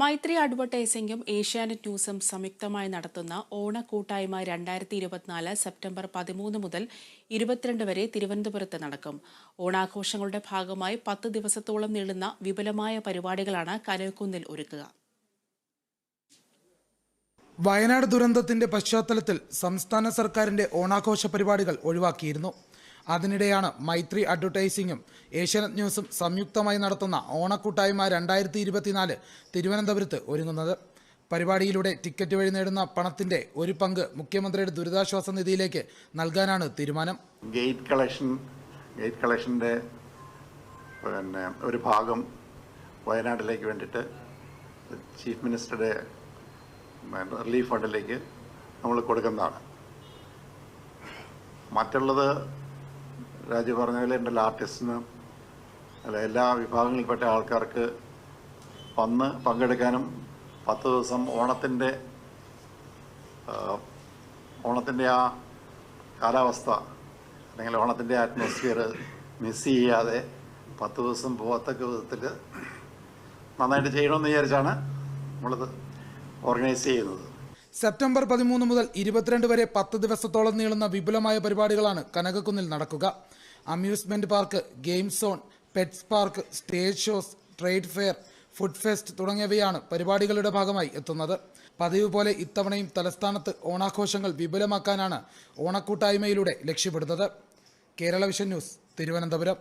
മൈത്രി അഡ്വർടൈസിംഗും ഏഷ്യാനെറ്റ് ന്യൂസും സംയുക്തമായി നടത്തുന്ന ഓണക്കൂട്ടായ്മ രണ്ടായിരത്തി ഇരുപത്തിനാല് സെപ്റ്റംബർ പതിമൂന്ന് മുതൽ ഇരുപത്തിരണ്ട് വരെ തിരുവനന്തപുരത്ത് നടക്കും. ഓണാഘോഷങ്ങളുടെ ഭാഗമായി പത്ത് ദിവസത്തോളം നീളുന്ന വിപുലമായ പരിപാടികളാണ് കനവക്കുന്നിൽ ഒരുക്കുക. വയനാട് ദുരന്തത്തിന്റെ പശ്ചാത്തലത്തിൽ സംസ്ഥാന സർക്കാരിന്റെ ഓണാഘോഷ പരിപാടികൾ ഒഴിവാക്കിയിരുന്നു. അതിനിടെയാണ് മൈത്രി അഡ്വർടൈസിംഗും ഏഷ്യാനെറ്റ് ന്യൂസും സംയുക്തമായി നടത്തുന്ന ഓണക്കൂട്ടായ്മ രണ്ടായിരത്തി ഇരുപത്തിനാല് തിരുവനന്തപുരത്ത് ഒരുങ്ങുന്നത്. പരിപാടിയിലൂടെ ടിക്കറ്റ് വഴി നേടുന്ന പണത്തിന്റെ ഒരു പങ്ക് മുഖ്യമന്ത്രിയുടെ ദുരിതാശ്വാസ നിധിയിലേക്ക് നൽകാനാണ് തീരുമാനം. ഗേറ്റ് കളക്ഷൻ ഗേറ്റ് കളക്ഷന്റെ പിന്നെ ഒരു ഭാഗം വയനാട്ടിലേക്ക് വേണ്ടിയിട്ട് ചീഫ് മിനിസ്റ്ററുടെ റിലീഫ് ഫണ്ടിലേക്ക് നമ്മൾ കൊടുക്കുന്നതാണ്. മറ്റുള്ളത് രാജു പറഞ്ഞ പോലെ എന്റെ ആർട്ടിസ്റ്റിന് അല്ല എല്ലാ വിഭാഗങ്ങളിൽപ്പെട്ട ആൾക്കാർക്ക് വന്ന് പങ്കെടുക്കാനും പത്ത് ദിവസം ഓണത്തിന്റെ ഓണത്തിന്റെ ആ കാലാവസ്ഥ അല്ലെങ്കിൽ ഓണത്തിന്റെ അറ്റ്മോസ്ഫിയർ മിസ് ചെയ്യാതെ പത്ത് ദിവസം പോകത്തക്ക വിധത്തിൽ നന്നായിട്ട് ചെയ്യണമെന്ന് വിചാരിച്ചാണ് നമ്മളിത് ഓർഗനൈസ് ചെയ്യുന്നത്. സെപ്റ്റംബർ പതിമൂന്ന് മുതൽ ഇരുപത്തിരണ്ട് വരെ പത്ത് ദിവസത്തോളം നീളുന്ന വിപുലമായ പരിപാടികളാണ് കനകക്കുന്നിൽ നടക്കുക. Amusement park game zone pets park stage shows trade fair food fest തുടങ്ങിയവയാണ് പരിപാടികളുടെ ഭാഗമായി എത്തുന്നത്. പതിവ് പോലെ ഇത്തവണയും തലസ്ഥാനത്ത് ഓണാഘോഷങ്ങൾ വിപുലമാക്കാനാണ് ഓണക്കൂട്ടായ്മയിലൂടെ ലക്ഷ്യപ്പെടുന്നത് കേരള വിഷൻ ന്യൂസ് തിരുവനന്തപുരം.